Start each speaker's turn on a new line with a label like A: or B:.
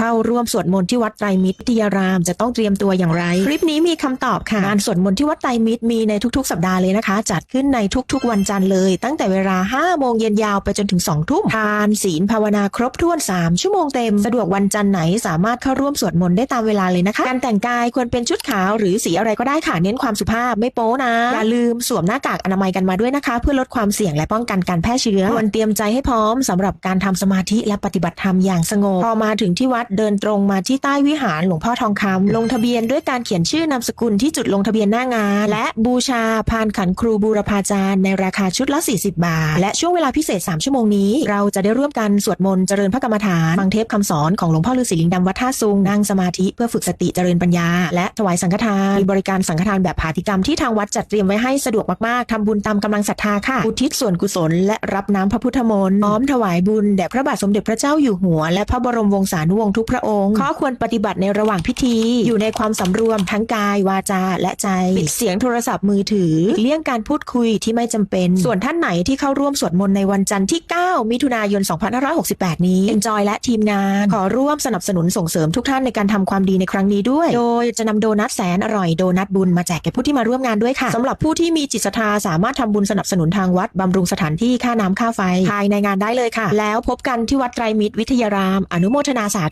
A: เข้าร่วมสวดมนต์ที่วัดไตรมิตรวิทยาราม จะต้องเตรียมตัวอย่างไร คลิปนี้มีคำตอบค่ะงานสวดมนต์ที่วัดไตรมิตรมีในทุกๆ สัปดาห์เลยนะคะ จัดขึ้นในทุกๆ วันจันทร์เลย ตั้งแต่เวลา 5 โมงเย็นยาวไปจนถึง 2 ทุ่ม ทานศีลภาวนาครบถ้วน 3 ชั่วโมงเต็ม สะดวกวันจันทร์ไหนสามารถเข้าร่วมสวดมนต์ได้ตามเวลาเลยนะคะ การแต่งกายควรเป็นชุดขาวหรือสีอะไรก็ได้ค่ะ เน้นความสุภาพไม่โป๊นะ อย่าลืมสวมหน้ากากอนามัยกันมาด้วยนะคะ เพื่อลดความเสี่ยงและป้องกันการแพร่เชื้อควรเตรียมใจให้พร้อมสำหรับการทำสมาธิและปฏิบัติธรรมอย่างสงบ พอมาถึงที่วัดเดินตรงมาที่ใต้วิหารหลวงพ่อทองคำลงทะเบียนด้วยการเขียนชื่อนามสกุลที่จุดลงทะเบียนหน้างาน และบูชาพานขันครูบูรพาจารย์ในราคาชุดละ 40 บาท และช่วงเวลาพิเศษ 3 ชั่วโมงนี้ เราจะได้ร่วมกันสวดมนต์เจริญพระกรรมฐานฟังเทปคำสอนของหลวงพ่อฤาษีลิงดำวัดท่าซุงนั่งสมาธิเพื่อฝึกสติเจริญปัญญา และถวายสังฆทานมีบริการสังฆทานแบบผาธิกรรมที่ทางวัดจัดเตรียมไว้ให้สะดวกมากๆทำบุญตามกำลังศรัทธาค่ะอุทิศส่วนกุศล และรับน้ำพระพุทธมนต์พร้อมถวายบุญแด่พระบาทสมเด็จพระเจ้าอยู่หัวและพระบรมวงศานุวงศ์ทุกพระองค์ ข้อควรปฏิบัติในระหว่างพิธี อยู่ในความสำรวมทั้งกายวาจาและใจ ปิดเสียงโทรศัพท์มือถือหลีกเลี่ยงการพูดคุยที่ไม่จำเป็น ส่วนท่านไหนที่เข้าร่วมสวดมนต์ในวันจันทร์ที่ 9 มิถุนายน 2568 นี้ Enjoy และทีมงาน ขอร่วมสนับสนุนส่งเสริมทุกท่านในการทำความดีในครั้งนี้ด้วย โดยจะนำโดนัทแสนอร่อยโดนัทบุญมาแจกแก่ผู้ที่มาร่วมงานด้วยค่ะสำหรับผู้ที่มีจิตศรัทธาสามารถทำบุญสนับสนุนทางวัดบำรุงสถานที่ค่าน้ำค่าไฟภายในงานได้เลยค่ะ แล้วพบกันที่วัดไตรมิตรวิทยาราม อนุโมทนาสา